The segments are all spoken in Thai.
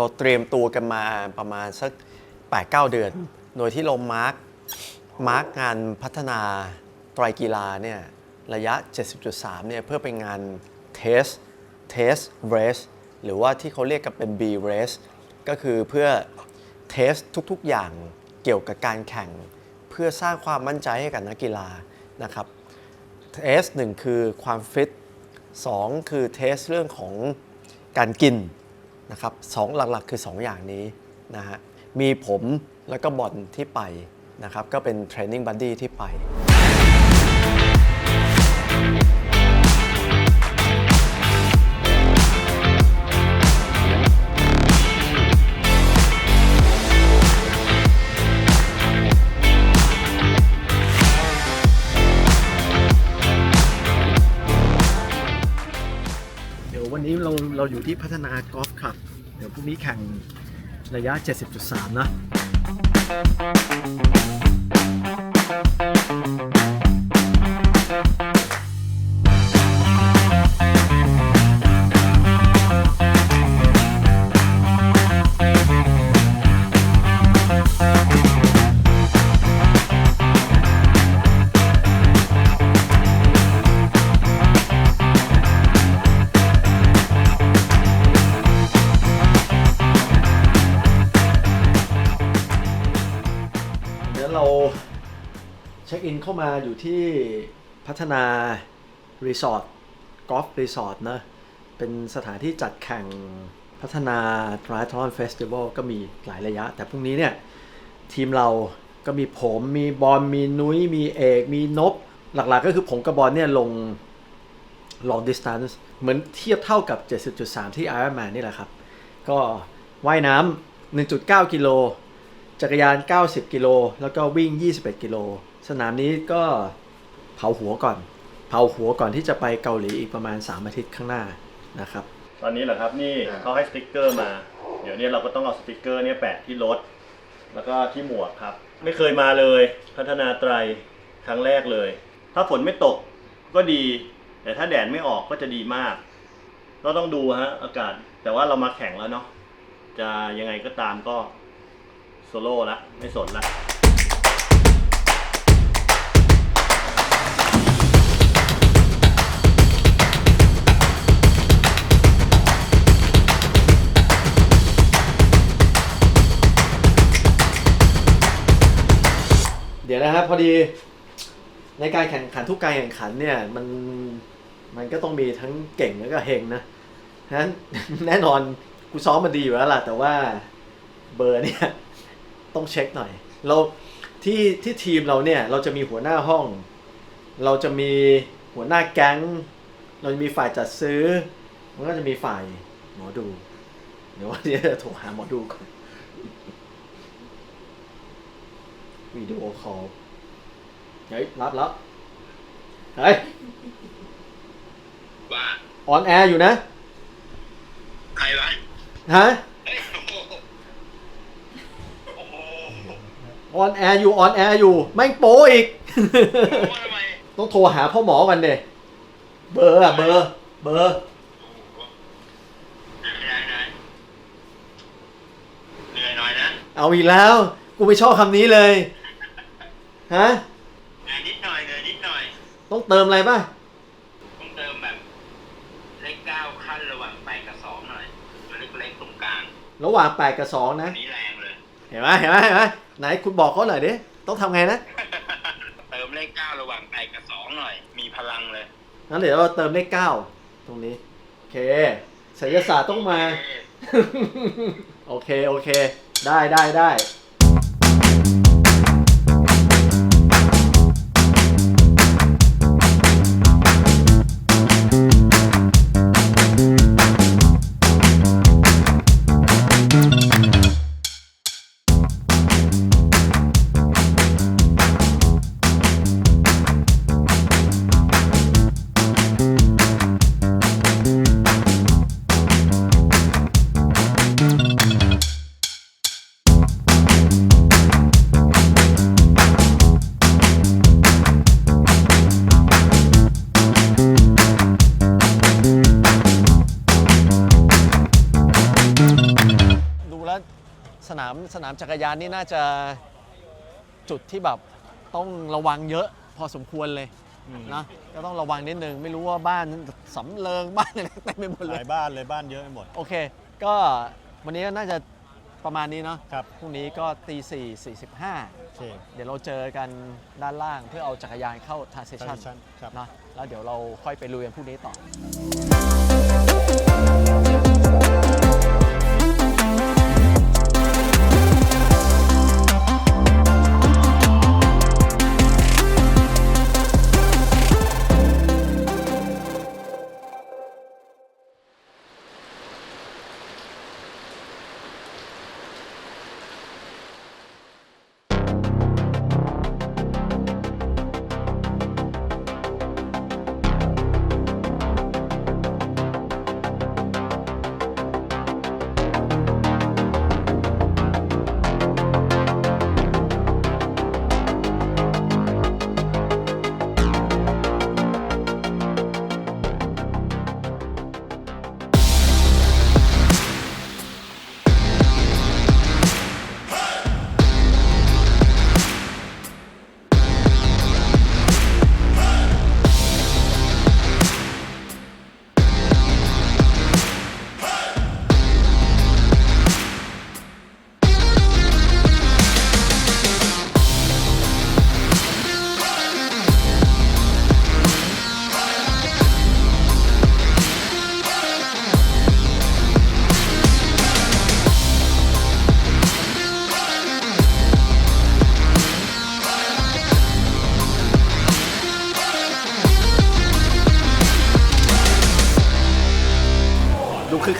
เราเตรียมตัวกันมาประมาณสัก 8-9 เดือน โดยที่เรามาร์กมาร์กงานพัฒนาไตรกีฬาเนี่ยระยะ 70.3 เนี่ยเพื่อเป็นงานเทสเทสเรสหรือว่าที่เขาเรียกกันเป็น B race ก็คือเพื่อเทสทุกๆอย่างเกี่ยวกับการแข่ง เพื่อสร้างความมั่นใจให้กับนักกีฬานะครับเทสหนึ่งคือความฟิตสองคือเทสเรื่องของการกิน นะครับสองหลักๆ คือ 2 อย่างนี้นะฮะมีผมแล้วก็บอลที่ไปนะครับก็เป็นเทรนนิ่งบัดดี้ที่ไป เดี๋ยววันนี้เราเราอยู่ที่พัฒนากอล์ฟคลับ วพรุ่งนี้แข่งระยะ 70.3 นะเเข้ามาอยู่ที่พัฒนารีสอร์ทกอล์ฟรีสอร์ทนะเป็นสถานที่จัดแข่งพัฒนา Triathlon Festival ก็มีหลายระยะ แต่พรุ่งนี้เนี่ย ทีมเราก็มีผมมีบอลมีนุ้ย มีเอก มีนบ หลักๆก็คือผมกับบอลเนี่ยลง long distance เหมือนเทียบเท่ากับ 70.3 ที่ Ironman นี่แหละครับ ก็ว่ายน้ำ1.9 กิโล จักรยาน 90 กิโล แล้วก็วิ่ง 21 กิโล สนามนี้ก็เผาหัวก่อน เผาหัวก่อนที่จะไปเกาหลีอีกประมาณ 3 อาทิตย์ข้างหน้านะครับ ตอนนี้เหรอครับนี่อ่า เขาให้สติกเกอร์มา เดี๋ยวเนี้เราก็ต้องเอาสติกเกอร์เนี่ยแปะที่รถ แล้วก็ที่หมวกครับ ไม่เคยมาเลย พัฒนาไตรครั้งแรกเลย ถ้าฝนไม่ตกก็ดี แต่ถ้าแดดไม่ออกก็จะดีมาก ก็ต้องดูฮะอากาศ แต่ว่าเรามาแข่งแล้วเนาะจะยังไงก็ตามก็โซโล่ละไม่สนละ ดี๋ยวนะครับพอดีในการแข่งขันทุกการแข่งขันเนี่ยมันมันก็ต้องมีทั้งเก่งแล้วก็เฮงนะฉะนั้นแน่นอนกูซ้อมมาดีอยู่แล้วล่ะแต่ว่าเบอร์เนี่ยต้องเช็คหน่อย เราที่ที่ทีมเราเนี่ยเราจะมีหัวหน้าห้อง เราจะมีหัวหน้าแก๊ง เราจะมีฝ่ายจัดซื้อ มันก็จะมีฝ่ายหมอดู เดี๋ยววันนี้จะโทรหาหมอดูก่อน วิดีโอคอลเฮ้ยรับแล้วเฮ้ยว่าออนแอร์อยู่นะ ใครวะฮะเฮ้ยโอ้โหโอ้โหออนแอร์อยู่ออนแอร์อยู่ไม่งโป้อีก ว่าทำไมต้องโทรหาพ่อหมอกันเดเบอร์อะเบอร์เบอร์ โอ้โหเหนื่อยหน่อยเหนื่อยหน่อยนะเอาอีกแล้ว กูไม่ชอบคำนี้เลย ฮะเหนื่อยนิดหน่อยเหนื่อยนิดหน่อย ต้องเติมอะไรป่ะ ต้องเติมแบบ เลขเก้าขั้นระหว่างแปดกับสองหน่อยตัวเล็กๆตรงกลางระหว่าง8กับ2อันะนนี้แรงเลย เห็นไหมเห็นไหมเห็นไหมไหนคุณบอกเขาหน่อยดิ ต้องทำไงนะ เติมเลขเก้าระหว่างแปดกับสองหน่อย มีพลังเลยงั้นเดี๋ยวเราเติมเลข9ตรงนี้ โอเคศิลศาสตร์ต้องมา โอเค โอเค ได้ได้ได้ สนามสนามจักรยานนี่น่าจะจุดที่แบบต้องระวังเยอะพอสมควรเลยนะก็ต้องระวังนิดนึง ไม่รู้ว่าบ้านสำเริงบ้านอะไรเต็มไปหมดหเลลายยบ้านเลยบ้านเยอะไปหมด โอเค ก็วันนี้น่าจะประมาณนี้เนาะครับ พรุ่งนี้ก็ตีสี่สี่สิบห้าโอเคเดี๋ยวเราเจอกันด้านล่างเพื่อเอาจักรยานเข้าทาเซชัน transition ครับ นะแล้วเดี๋ยวเราค่อยไปลุยกันพรุ่งนี้ต่อ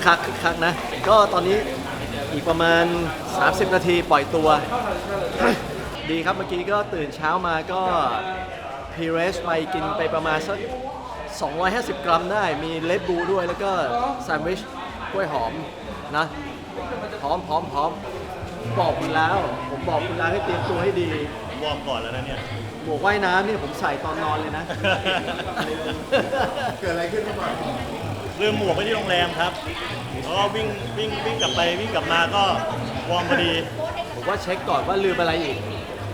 คึกคักคึกคักนะ ก็ตอนนี้อีกประมาณ 30 นาทีปล่อยตัว ดีครับเมื่อกี้ก็ตื่นเช้ามาก็พีเรสไปกินไปประมาณสัก 250 กรัมได้มีเลดบูด้วยแล้วก็แซนด์วิชกล้วยหอมนะพร้อมพร้อมพร้อมบอกคุณแล้ว ผมบอกคุณแล้วให้เตรียมตัวให้ดีผมวอร์มก่อนแล้วนะเนี่ยหมวกว่ายน้ำเนี่ยผมใส่ตอนนอนเลยนะ เกิดอะไรขึ้นมาก่อน ลืมหมวกไว้ที่โรงแรมครับแล้วก็วิ่งวิ่งวิ่งกลับไปวิ่งกลับมาก็วอร์มพอดี ผมว่าเช็คก่อนว่าลืมอะไรอีก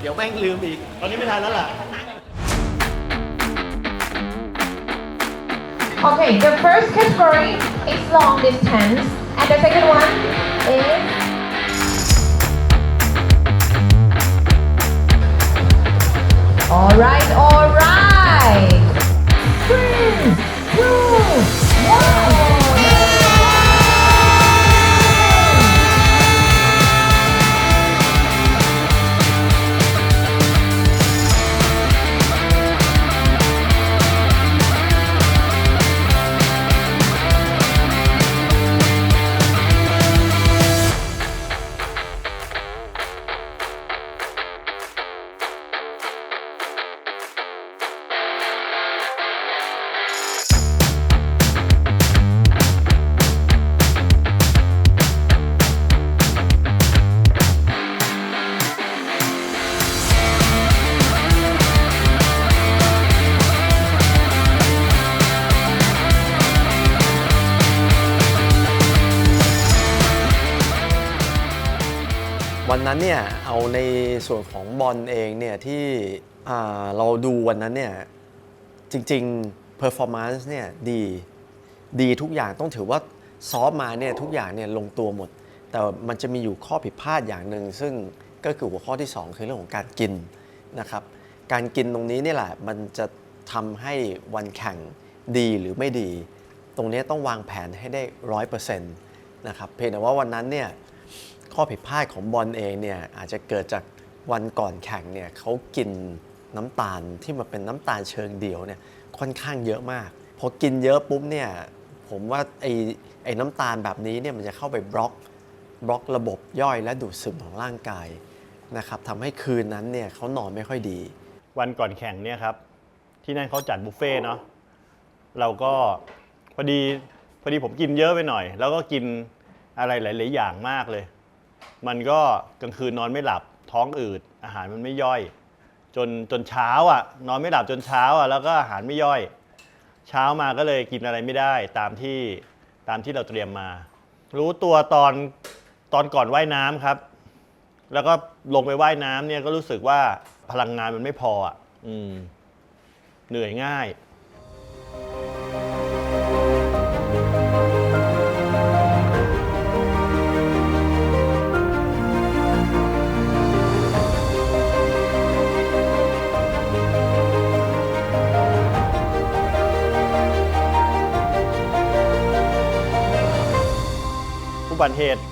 เดี๋ยวแม่งลืมอีก ตอนนี้ไม่ทันแล้วล่ะ Okay, the first category is long distance, and the second one is. Alright, alright. Three, two, วันนั้นเนี่ยเอาในส่วนของบอลเองเนี่ยที่เราดูวันนั้นเนี่ยจริงๆ performance เนี่ยดีดีทุกอย่างต้องถือว่าซ้อมมาเนี่ยทุกอย่างเนี่ยลงตัวหมด แต่มันจะมีอยู่ข้อผิดพลาดอย่างหนึ่งซึ่งก็คือหัวข้อที่ 2 คือเรื่องของการกินนะครับการกินตรงนี้นี่แหละมันจะทำให้วันแข่งดีหรือไม่ดี ตรงนี้ต้องวางแผนให้ได้ร้อยเปอร์เซ็นต์นะครับเพียงแต่ว่าวันนั้นเนี่ย ข้อผิดพลาดของบอลเองเนี่ยอาจจะเกิดจากวันก่อนแข่งเนี่ยเขากินน้ำตาลที่มาเป็นน้ำตาลเชิงเดียวเนี่ยค่อนข้างเยอะมากพอกินเยอะปุ๊บเนี่ยผมว่าไอ้ไอ้น้ำตาลแบบนี้เนี่ยมันจะเข้าไปบล็อกบล็อกระบบย่อยและดูดซึมของร่างกายนะครับทำให้คืนนั้นเนี่ยเขานอนไม่ค่อยดี วันก่อนแข่งเนี่ยครับ ที่นั่นเขาจัดบุฟเฟ่ต์เนาะเราก็พอดีพอดีผมกินเยอะไปหน่อย แล้วก็กินอะไรหลาย ๆ อย่างมากเลย มันก็กลางคืนนอนไม่หลับท้องอืด อาหารมันไม่ย่อย จนจนเช้าอะ นอนไม่หลับจนเช้าอะแล้วก็อาหารไม่ย่อย เช้ามาก็เลยกินอะไรไม่ได้ตามที่ตามที่เราเตรียมมา รู้ตัวตอนตอนก่อนว่ายน้ำครับ แล้วก็ลงไปว่ายน้ำเนี่ยก็รู้สึกว่าพลังงานมันไม่พออะอืมเหนื่อยง่าย บัติเหตุ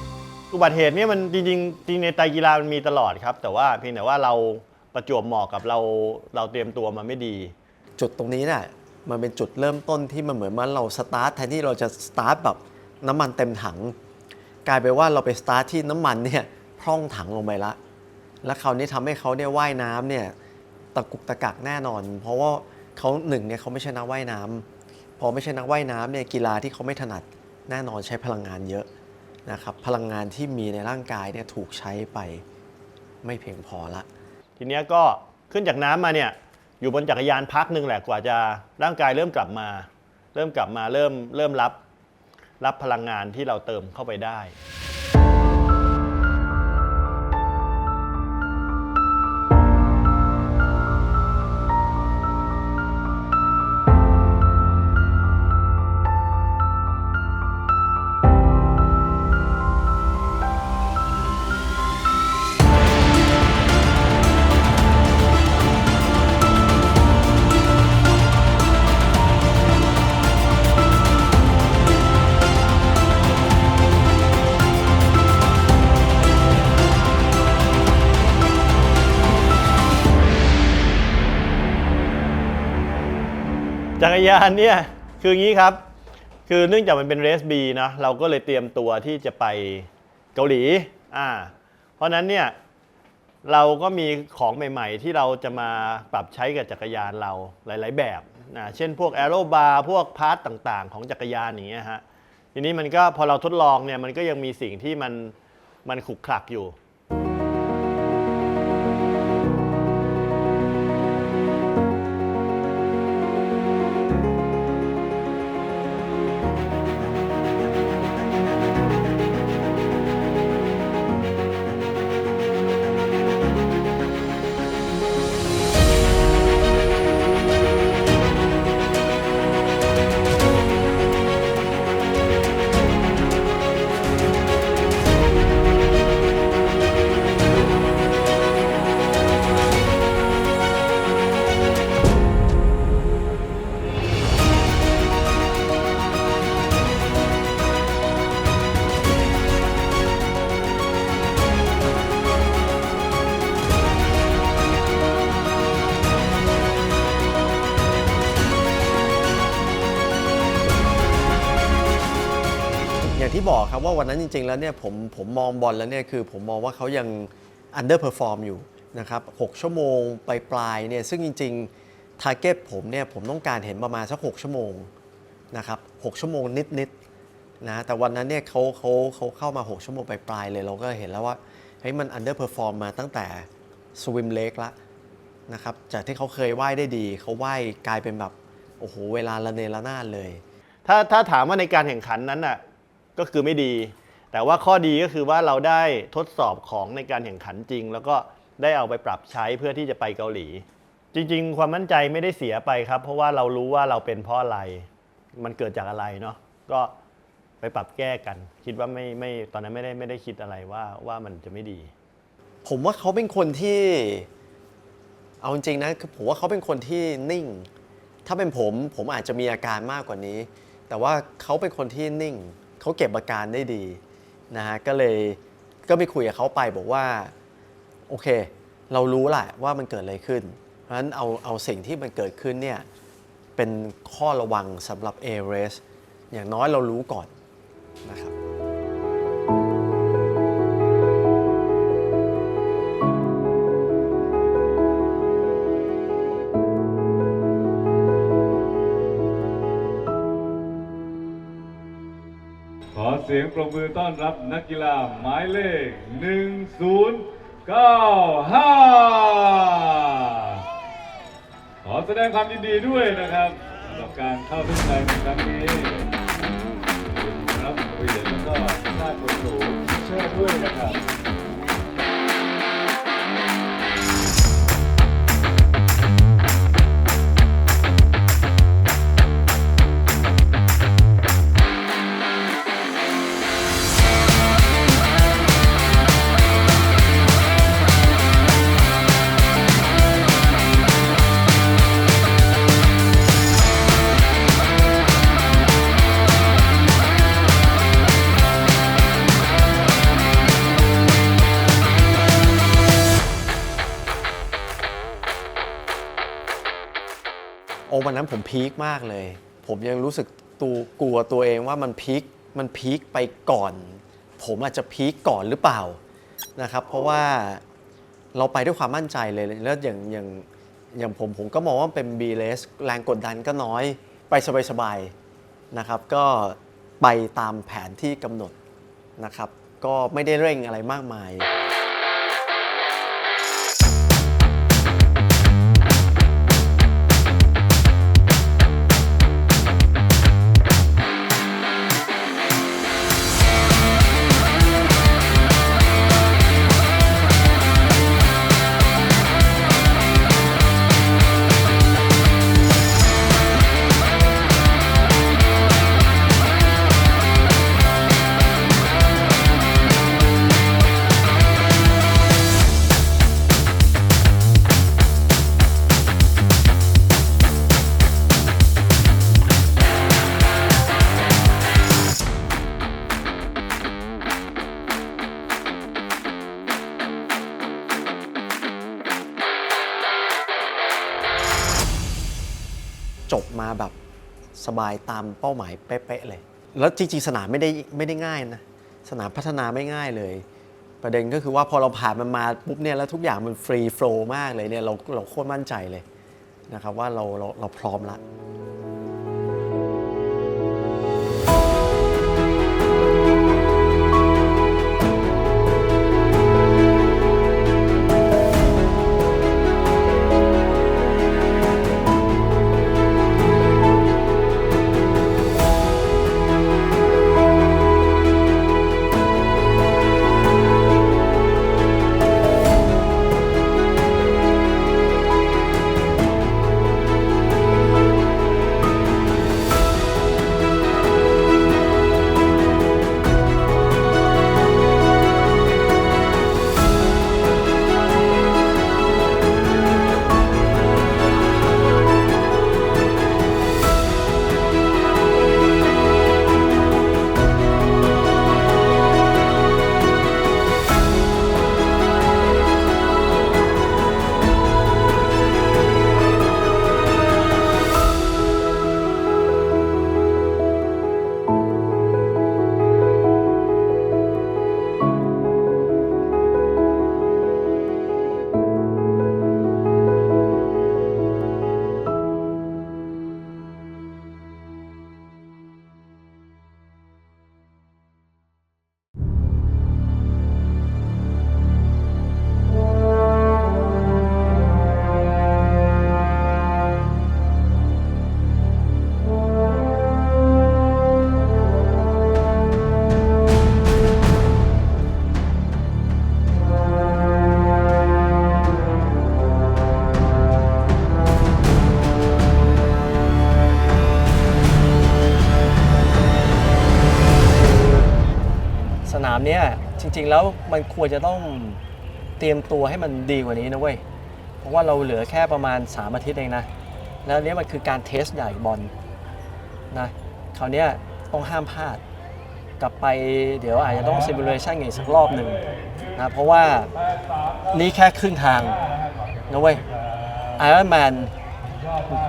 อุบัติเหตุเนี่ยมันจริงๆจริงในไตรกีฬามันมีตลอดครับ แต่ว่าเพียงแต่ว่าเราประจวบเหมาะกับเราเราเตรียมตัวมาไม่ดี จุดตรงนี้เนี่ยมันเป็นจุดเริ่มต้นที่มันเหมือนมันเราสตาร์ทแทนที่เราจะสตาร์ทแบบน้ำมันเต็มถัง กลายไปนว่าเราไปสตาร์ทที่น้ำมันเนี่ยพร่องถังลงไปละ แล้วคราวนี้ทำให้เขาเนี่ยว่ายน้ำเนี่ยตะกุกตะกักแน่นอน เพราะว่าเขาหนึ่งเนี่ยเขาไม่ใช่นักว่ายน้ำพอไม่ใช่นักว่ายน้ำเนี่ยกีฬาที่เขาไม่ถนัดแน่นอนใช้พลังงานเยอะ นะครับพลังงานที่มีในร่างกายเนี่ยถูกใช้ไปไม่เพียงพอละ ทีเนี้ยก็ขึ้นจากน้ำมาเนี่ยอยู่บนจักรยานพักหนึ่งแหละกว่าจะร่างกายเริ่มกลับมา เริ่มกลับมาเริ่มเริ่มรับ รับพลังงานที่เราเติมเข้าไปได้ จักรยานเนี่ยคืออย่างนี้ครับ คือเนื่องจากมันเป็นเรสบีนะเราก็เลยเตรียมตัวที่จะไปเกาหลีอ่าเพราะนั้นเนี่ยเราก็มีของใหม่ๆ ที่เราจะมาปรับใช้กับจักรยานเราหลาย ๆ แบบนะเช่นพวกแอโรบาร์พวกพาร์ตต่างๆ ของจักรยานอย่างเงี้ยฮะทีนี้มันก็พอเราทดลองเนี่ยมันก็ยังมีสิ่งที่มันมันขลุกขลักอยู่ ที่บอกครับว่าวันนั้นจริง ๆ แล้วเนี่ยผมผมมองบอลแล้วเนี่ยคือผมมองว่าเขายัง underperform อยู่นะครับ6ชั่วโมงไปปลายๆเนี่ยซึ่งจริงๆ target ผมเนี่ยผมต้องการเห็นประมาณสัก 6 ชั่วโมงนะครับ6ชั่วโมงนิดๆนะแต่วันนั้นเนี่ยเขาเขาเขาเข้ามา 6 ชั่วโมงไปปลายๆเลยเราก็เห็นแล้วว่าเฮ้ยมัน underperform มาตั้งแต่ swim leg ละนะครับจากที่เขาเคยว่ายได้ดีเขาว่ายกลายเป็นแบบโอ้โหเวลาละเนระนาดเลย ถ้าถ้าถามว่าในการแข่งขันนั้นน่ะ ก็คือไม่ดี แต่ว่าข้อดีก็คือว่าเราได้ทดสอบของในการแข่งขันจริง แล้วก็ได้เอาไปปรับใช้เพื่อที่จะไปเกาหลี จริง ๆ ความมั่นใจไม่ได้เสียไปครับ เพราะว่าเรารู้ว่าเราเป็นเพราะอะไร มันเกิดจากอะไรเนาะก็ไปปรับแก้กัน คิดว่าไม่ไม่ตอนนั้นไม่ได้ไม่ได้คิดอะไรว่าว่ามันจะไม่ดี ผมว่าเขาเป็นคนที่ เอาจริงๆนะคือผมว่าเขาเป็นคนที่นิ่ง ถ้าเป็นผมผมอาจจะมีอาการมากกว่านี้ แต่ว่าเขาเป็นคนที่นิ่ง เขาเก็บอาการได้ดีนะฮะก็เลยก็ไปคุยกับเขาไปบอกว่าโอเค เรารู้แหละว่ามันเกิดอะไรขึ้น เพราะฉะนั้นเอาเอาสิ่งที่มันเกิดขึ้นเนี่ยเป็นข้อระวังสำหรับ a r s อย่างน้อยเรารู้ก่อนนะครับ สียงปรบมือต้อนรับนักกีฬาหมายเลข 1095 ขอแสดงความยินดีด้วยนะครับสำหรับการเข้าเส้นชัยในครั้งนี้รับเหรียญแล้วก็ได้ผลสูงเชื่อด้วยนะครับ วันนั้นผมพีคมากเลย ผมยังรู้สึกตัวกลัวตัวเองว่ามันพีคมันพีคไปก่อน ผมอาจจะพีคก่อนหรือเปล่านะครับ เพราะว่าเราไปด้วยความมั่นใจเลยแล้วอย่างอย่างอย่างผมผมก็มองว่าเป็น B l e s แรงกดดันก็น้อยไปสบายๆนะครับ ก็ไปตามแผนที่กำหนดนะครับ ก็ไม่ได้เร่งอะไรมากมาย จบมาแบบสบายตามเป้าหมายเป๊ะๆเลย แล้วจริงๆสนามไม่ได้ไม่ได้ง่ายนะ สนามพัฒนาไม่ง่ายเลย ประเด็นก็คือว่าพอเราผ่านมันมาปุ๊บเนี่ยแล้วทุกอย่างมันฟรีโฟล์มากเลยเนี่ยเราเราโคตรมั่นใจเลยนะครับว่าเราเราเราพร้อมละ ริง ๆ แล้วมันควรจะต้องเตรียมตัวให้มันดีกว่านี้นะเว้ย เพราะว่าเราเหลือแค่ประมาณ 3 อาทิตย์เองนะ แล้วนเนี้ยมันคือการเทสใหญ่บอลนะคราวเนี้ยต้องห้ามพลาด กลับไปเดี๋ยวอาจจะต้องซิมูเลชันอีกสักรอบหนึ่งนะเพราะว่านี่แค่ครึ่งทางนะเว้ยไอรอนแมน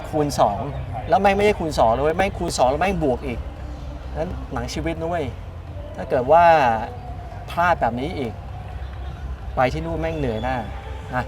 คูณ 2 แล้วแม่งไม่ใช่คูณ2เลยเว้ยแม่งคูณ 2 แล้วแม่งบวกอีกนั้นหนังชีวิตนะเว้ยถ้าเกิดว่า พลาดแบบนี้อีก ไปที่นู่นแม่งเหนื่อยหน้านะ